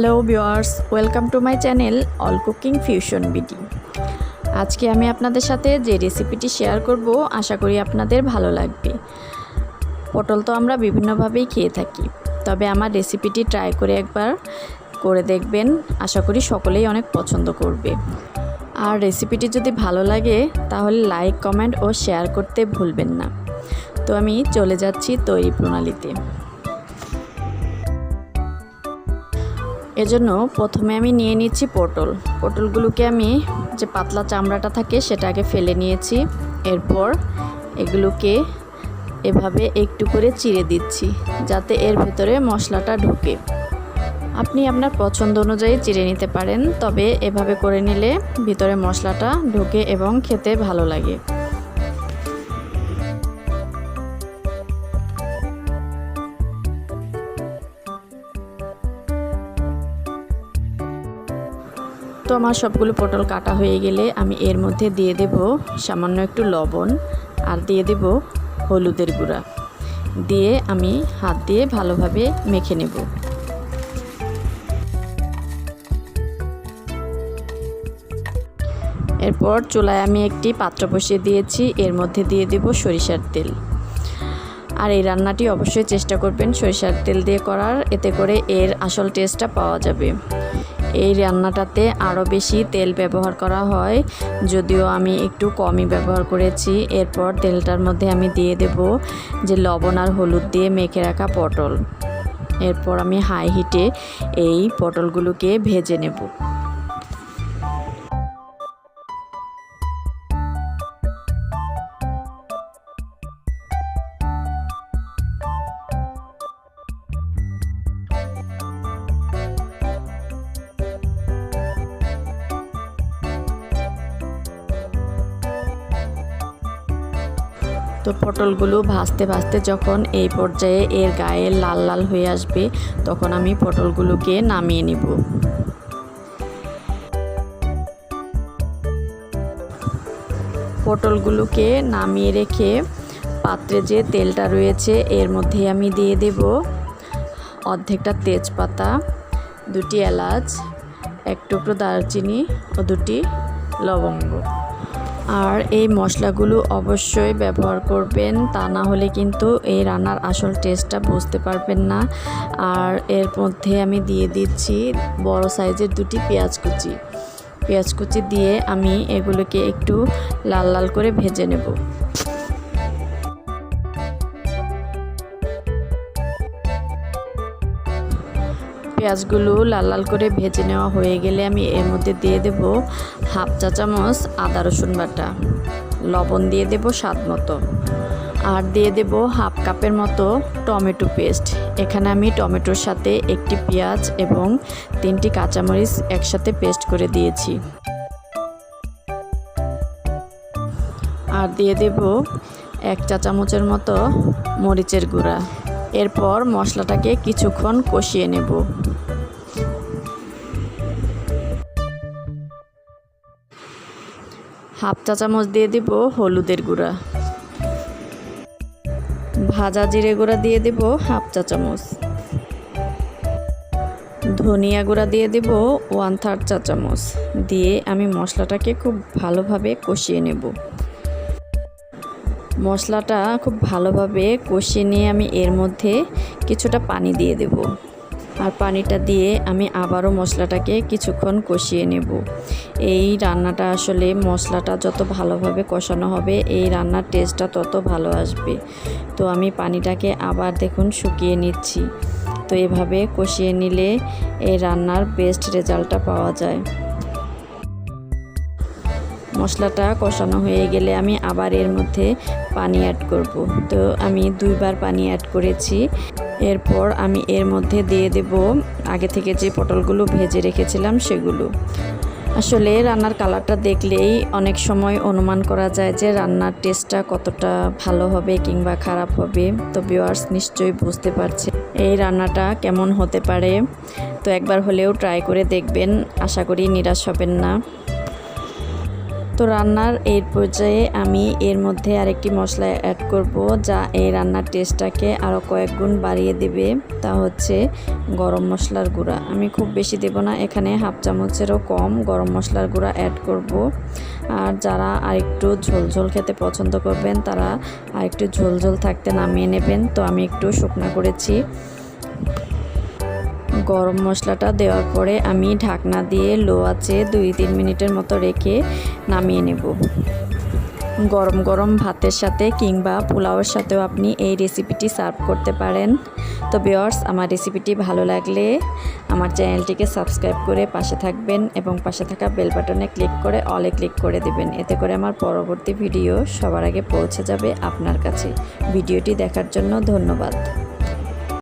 Hello viewers welcome to my channel all cooking fusion BD আজকে আমি আপনাদের সাথে যে রেসিপিটি শেয়ার করব, আশা করি আপনাদের ভালো লাগবে। পটল তো আমরা বিভিন্নভাবেই খেয়ে থাকি, তবে আমার রেসিপিটি ট্রাই করে একবার করে দেখবেন। আশা করি সকলেই অনেক পছন্দ করবে। আর রেসিপিটি যদি ভালো লাগে, তাহলে লাইক কমেন্ট ও শেয়ার করতে ভুলবেন না। তো আমি চলে যাচ্ছি তৈরি প্রণালীতে। এজন্য প্রথমে আমি নিয়ে নিচ্ছি পটল। পটলগুলোকে আমি যে পাতলা চামড়াটা থাকে সেটাকে ফেলে নিয়েছি। এরপর এগুলোকে এভাবে একটু করে চিড়ে দিচ্ছি যাতে এর ভেতরে মশলাটা ঢোকে। আপনি আপনার পছন্দ অনুযায়ী চিড়ে নিতে পারেন, তবে এভাবে করে নিলে ভিতরে মশলাটা ঢোকে এবং খেতে ভালো লাগে। তো আমার সবগুলো পটল কাটা হয়ে গেলে আমি এর মধ্যে দিয়ে দেব সামান্য একটু লবণ আর দিয়ে দেব হলুদের গুঁড়া। দিয়ে আমি হাত দিয়ে ভালোভাবে মেখে নেব। এরপর চুলায় আমি একটি পাত্র বসিয়ে দিয়েছি, এর মধ্যে দিয়ে দেব সরিষার তেল। আর এই রান্নাটি অবশ্যই চেষ্টা করবেন সরিষার তেল দিয়ে করার, এতে করে এর আসল টেস্টটা পাওয়া যাবে। এই রান্নাটাতে আরও বেশি তেল ব্যবহার করা হয়। যদিও আমি একটু কমই ব্যবহার করেছি। এরপর তেলটার মধ্যে আমি দিয়ে দেব যে লবণ আর হলুদ দিয়ে মেখে রাখা পটল। এরপর আমি হাই হিটে এই পটলগুলোকে ভেজে নেব। তো পটলগুলো ভাজতে ভাজতে যখন এই পর্যায়ে এর গায়ে লাল লাল হয়ে আসবে, তখন আমি পটলগুলোকে নামিয়ে নিব। পটলগুলোকে নামিয়ে রেখে পাত্রে যে তেলটা রয়েছে, এর মধ্যে আমি দিয়ে দেব অর্ধেকটা তেজপাতা, দুটি এলাচ, এক টুকরো দারচিনি ও দুটি লবঙ্গ। আর এই মশলাগুলো অবশ্যই ব্যবহার করবেন, তা না হলে কিন্তু এই রান্নার আসল টেস্টটা বুঝতে পারবেন না। আর এর মধ্যে আমি দিয়ে দিচ্ছি বড় সাইজের দুটি পেঁয়াজ কুচি। পেঁয়াজ কুচি দিয়ে আমি এগুলোকে একটু লাল লাল করে ভেজে নেব। পেঁয়াজগুলো লাল লাল করে ভেজে নেওয়া হয়ে গেলে আমি এর মধ্যে দিয়ে দেব হাফ চা চামচ আদা রসুন বাটা। লবণ দিয়ে দেব স্বাদ মতো। আর দিয়ে দেব হাফ কাপের মতো টমেটো পেস্ট। এখানে আমি টমেটোর সাথে একটি পেঁয়াজ এবং তিনটি কাঁচামরিচ একসাথে পেস্ট করে দিয়েছি। আর দিয়ে দেব এক চা চামচের মতো মরিচের গুঁড়া। এরপর মশলাটাকে কিছুক্ষণ কষিয়ে নেব। হাফ চা চামচ দিয়ে দিব হলুদের গুঁড়া। ভাজা জিরে গুঁড়া দিয়ে দেব হাফ চা চামচ। ধনিয়া গুঁড়া দিয়ে দেব ওয়ান থার্ড চা চামচ। দিয়ে আমি মশলাটাকে খুব ভালোভাবে কষিয়ে নেব। মশলাটা খুব ভালোভাবে কষিয়ে নিয়ে আমি এর মধ্যে কিছুটা পানি দিয়ে দেব। আর পানিটা দিয়ে আমি আবারও মশলাটাকে কিছুক্ষণ কষিয়ে নেব। এই রান্নাটা আসলে মশলাটা যত ভালোভাবে কষানো হবে, এই রান্নার টেস্টটা তত ভালো আসবে। তো আমি পানিটাকে আবার দেখুন শুকিয়ে নিচ্ছি। তো এভাবে কষিয়ে নিলে এই রান্নার বেস্ট রেজাল্টটা পাওয়া যায়। মশলাটা কষানো হয়ে গেলে আমি আবার এর মধ্যে পানি অ্যাড করব। তো আমি দুইবার পানি অ্যাড করেছি। এরপর আমি এর মধ্যে দিয়ে দেব আগে থেকে যে পটলগুলো ভেজে রেখেছিলাম সেগুলো। আসলে রান্নার কালারটা দেখলেই অনেক সময় অনুমান করা যায় যে রান্নার টেস্টটা কতটা ভালো হবে কিংবা খারাপ হবে। তো ভিওয়ার্স নিশ্চয়ই বুঝতে পারছে এই রান্নাটা কেমন হতে পারে। তো একবার হলেও ট্রাই করে দেখবেন। আশা করি নিরাশ হবেন না। তো রান্নার এর পর্যায়ে আমি এর মধ্যে আরেকটি মশলা অ্যাড করব, যা এই রান্নার টেস্টটাকে আরও কয়েক গুণ বাড়িয়ে দেবে। তা হচ্ছে গরম মশলার গুঁড়া। আমি খুব বেশি দেব না, এখানে হাফ চামচেরও কম গরম মশলার গুঁড়া অ্যাড করব। আর যারা আরেকটু ঝোল ঝোল খেতে পছন্দ করবেন, তারা আরেকটু ঝোল ঝোল থাকতে নামিয়ে নেবেন। তো আমি একটু শুকনা করেছি। গরম মশলাটা দেওয়ার পরে আমি ঢাকনা দিয়ে লো আছে দুই তিন মিনিটের মতো রেখে নামিয়ে নেব। গরম গরম ভাতের সাথে কিংবা পোলাওয়ের সাথেও আপনি এই রেসিপিটি সার্ভ করতে পারেন। তো বিয়ার্স আমার রেসিপিটি ভালো লাগলে আমার চ্যানেলটিকে সাবস্ক্রাইব করে পাশে থাকবেন এবং পাশে থাকা বেল বাটনে ক্লিক করে অলে ক্লিক করে দেবেন। এতে করে আমার পরবর্তী ভিডিও সবার আগে পৌঁছে যাবে আপনার কাছে। ভিডিওটি দেখার জন্য ধন্যবাদ।